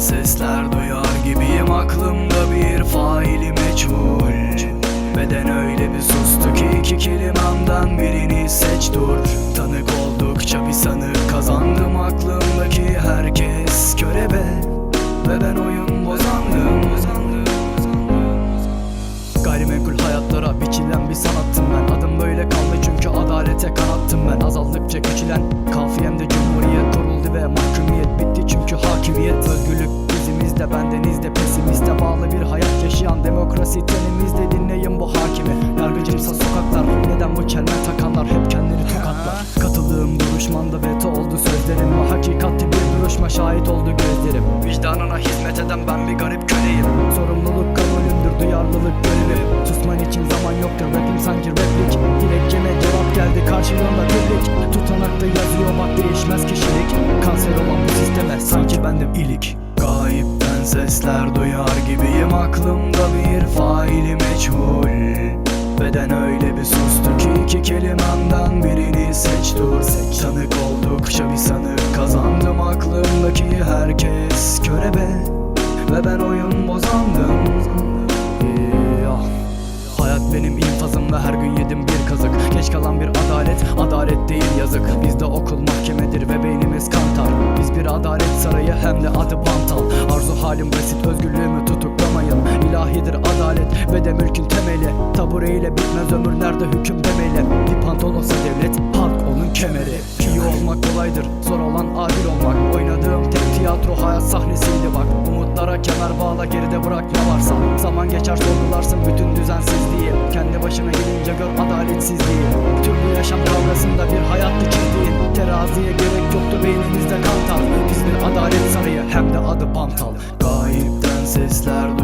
sesler duyar gibiyim aklımda bir faili meçhul. Beden öyle bir sustu ki iki kelimemden birini seç dur. Tanık oldukça bir sanık kazandım aklımdaki herkes körebe. Ve ben oyun bozandım. Gayrimenkul duruşma şahit oldu gözlerim. Vicdanına hizmet eden ben bir garip köleyim. Sorumluluk kabulümdür duyarlılık görevim Susman için zaman yoktur rapim sanki replik. Dilekçeme cevap geldi karşılığında birlik Tutanakta yazıyor bak değişmez kişilik. Kanser olan bu sisteme sanki bendim ilik. Gayipten sesler duyar gibiyim aklımda bir faili meçhul Beden öyle bir sustu ki iki kelimemden birini seç dur. Tanık oldukça bir sanık aklımdaki herkes körebe Ve ben oyun bozandım. Ya. Hayat benim infazım ve her gün yedim bir kazık. Geç kalan bir adalet, adalet değil yazık. Bizde okul mahkemedir ve beynimiz kantar Biz bir adalet sarayı hem de adı bantal. Arzu halim basit özgürlüğümü tutuklamayın. İlahidir adalet ve de mülkün temeli. Tabureyle bitmez ömür nerede hüküm demeli? Bir pantolonsa devlet, halk onun kemeri Konuşmak kolaydır. Zor olan adil olmak. Oynadığım tek tiyatro hayat sahnesiydi bak. Umutlara kemer bağla geride bırak ne varsa. Zaman geçer sorgularsın bütün düzensizliği. Kendi başına gidince gör adaletsizliği. Tüm bu yaşam kavgasında bir hayattı çizdiğin Teraziye gerek yoktu beyninizde kantal. İzmir adalet sarayı hem de adı Pantal. Gayipten sesler